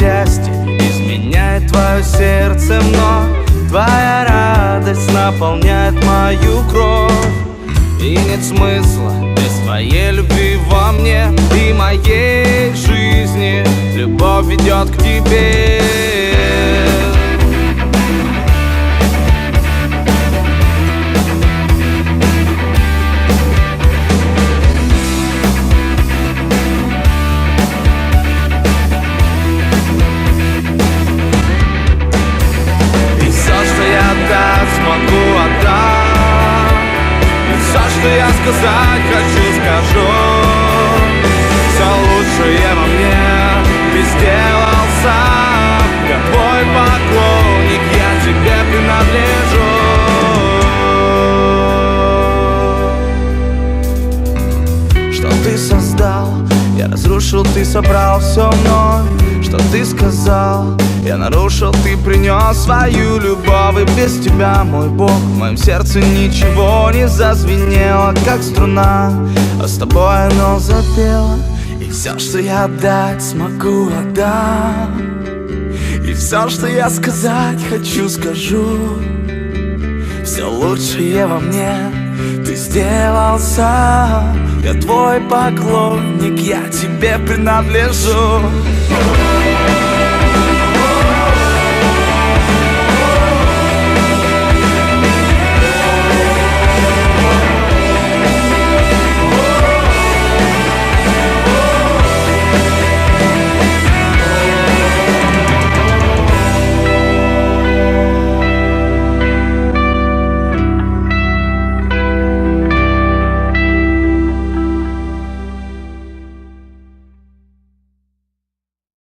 счастье изменяет твое сердце Но твоя радость наполняет мою кровь. И нет смысла без твоей любви во мне И моей жизни. Любовь ведет к тебе сказать хочу, скажу я разрушил, ты собрал все вновь Что ты сказал, я нарушил, ты принес свою любовь И без тебя, мой Бог, в моем сердце ничего не зазвенело Как струна, а с тобой оно запело И все, что я отдать смогу, отдам. И все, что я сказать хочу, скажу. Все лучшее во мне ты сделал сам. Я твой поклонник, я тебе принадлежу